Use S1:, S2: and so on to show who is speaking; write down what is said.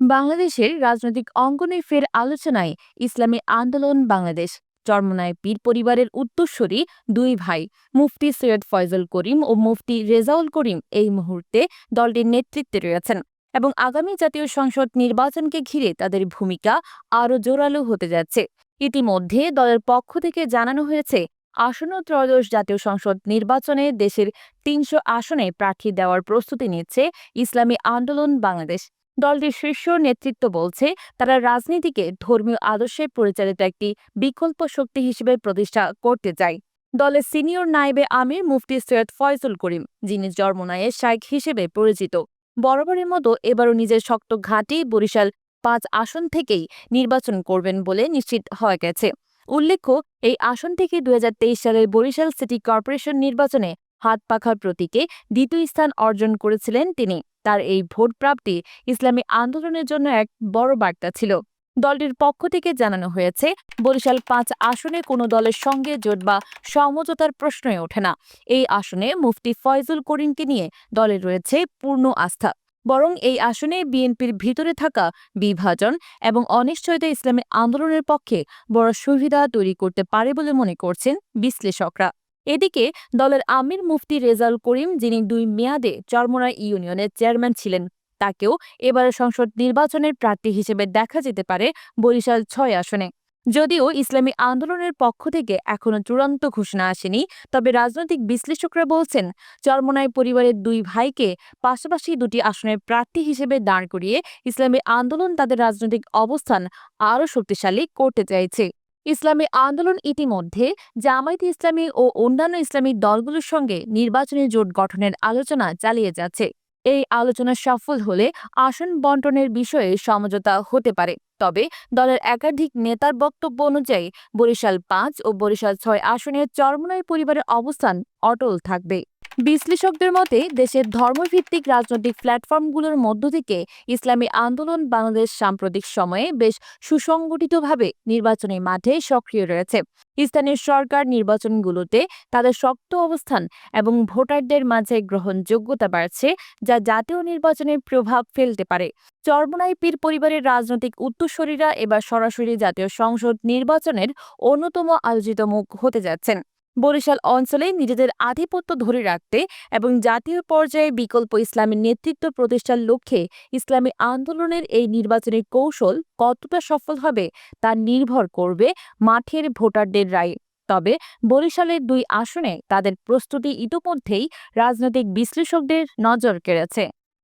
S1: বাংলাদেশের রাজনৈতিক অঙ্গনে ফের আলোচনায় ইসলামী আন্দোলন বাংলাদেশ। চরমনায় পীর পরিবারের উত্তরসূরি দুই ভাই, মুফতি সৈয়দ ফয়জল করিম ও মুফতি রেজাউল করিম এই মুহূর্তে দলটির নেতৃত্বে রয়েছেন এবং আগামী জাতীয় সংসদ নির্বাচনকে ঘিরে তাদের ভূমিকা আরও জোরালো হতে যাচ্ছে। ইতিমধ্যে দলের পক্ষ থেকে জানানো হয়েছে, আসন্ন ত্রয়োদশ জাতীয় সংসদ নির্বাচনে দেশের তিনশো আসনে প্রার্থী দেওয়ার প্রস্তুতি নিচ্ছে ইসলামী আন্দোলন বাংলাদেশ। দলটির শীর্ষ নেতৃত্ব বলছে, তারা রাজনীতিকে ধর্মীয় আদর্শে পরিচালিত একটি বিকল্প শক্তি হিসেবে প্রতিষ্ঠা করতে চায়। দলের সিনিয়র নায়েবে আমির মুফতি সৈয়দ ফয়জুল করিম, যিনি জন্মনায়ের শাইখ হিসেবে পরিচিত। বরাবরের মতো এবারও নিজের শক্ত ঘাঁটি বরিশাল পাঁচ আসন থেকেই নির্বাচন করবেন বলে নিশ্চিত হয়ে গেছে। উল্লেখ্য, এই আসন থেকে দু হাজার তেইশ সালের বরিশাল সিটি কর্পোরেশন নির্বাচনে হাত পাখার প্রতীকে দ্বিতীয় স্থান অর্জন করেছিলেন তিনি। তার এই ভোট প্রাপ্তি ইসলামী আন্দোলনের জন্য এক বড় বার্তা ছিল। দলটির পক্ষ থেকে জানানো হয়েছে, বরিশাল পাঁচ আসনে কোনো দলের সঙ্গে জোট বা সমঝোতার প্রশ্নই ওঠে না। এই আসনে মুফতি ফয়জুল করিমকে নিয়ে দলে রয়েছে পূর্ণ আস্থা। বরং এই আসনে বিএনপির ভিতরে থাকা বিভাজন এবং অনিশ্চয়তা ইসলামী আন্দোলনের পক্ষে বড় সুবিধা তৈরি করতে পারে বলে মনে করছেন বিশ্লেষকরা। এদিকে দলের আমির মুফতি রেজাল করিম, যিনি দুই মেয়াদে চরমোনাই ইউনিয়নের চেয়ারম্যান ছিলেন, তাকেও এবারের সংসদ নির্বাচনের প্রার্থী হিসেবে দেখা যেতে পারে বরিশাল ছয় আসনে। যদিও ইসলামী আন্দোলনের পক্ষ থেকে এখনও চূড়ান্ত ঘোষণা আসেনি, তবে রাজনৈতিক বিশ্লেষকরা বলছেন, চরমোনাই পরিবারের দুই ভাইকে পাশাপাশি দুটি আসনের প্রার্থী হিসেবে দাঁড় করিয়ে ইসলামী আন্দোলন তাদের রাজনৈতিক অবস্থান আরও শক্তিশালী করতে চাইছে। ইসলামী আন্দোলন ইতিমধ্যে জামায়াতে ইসলামী ও অন্যান্য ইসলামী দলগুলোর সঙ্গে নির্বাচনী জোট গঠনের আলোচনা চালিয়ে যাচ্ছে। এই আলোচনা সফল হলে আসন বন্টনের বিষয়ে সমঝোতা হতে পারে। তবে দলের একাধিক নেতার বক্তব্য অনুযায়ী বরিশাল পাঁচ ও বরিশাল ছয় আসনের চরমনাই পরিবারের অবস্থান অটল থাকবে। বিশ্লেষকদের মতে, দেশের ধর্মভিত্তিক রাজনৈতিক প্ল্যাটফর্মগুলোর মধ্য থেকে ইসলামী আন্দোলন বাংলাদেশ সাম্প্রতিক সময়ে বেশ সুসংগঠিতভাবে নির্বাচনী মাঠে সক্রিয় রয়েছে। স্থানীয় সরকার নির্বাচনগুলোতে তাদের শক্ত অবস্থান এবং ভোটারদের মাঝে গ্রহণযোগ্যতা বাড়ছে, যা জাতীয় নির্বাচনে প্রভাব ফেলতে পারে। চরমনাই পীর পরিবারের রাজনৈতিক উত্তরসূরিরা এবার সরাসরি জাতীয় সংসদ নির্বাচনের অন্যতম আলোচিত মুখ হতে যাচ্ছেন। বরিশাল অঞ্চলে নিজেদের আধিপত্য ধরে রাখতে এবং জাতীয় পর্যায়ে বিকল্প ইসলামের নেতৃত্ব প্রতিষ্ঠার লক্ষ্যে ইসলামী আন্দোলনের এই নির্বাচনী কৌশল কতটা সফল হবে তা নির্ভর করবে মাঠের ভোটারদের রায়। তবে বরিশালের দুই আসনে তাদের প্রস্তুতি ইতোমধ্যেই রাজনৈতিক বিশ্লেষকদের নজর কেড়েছে।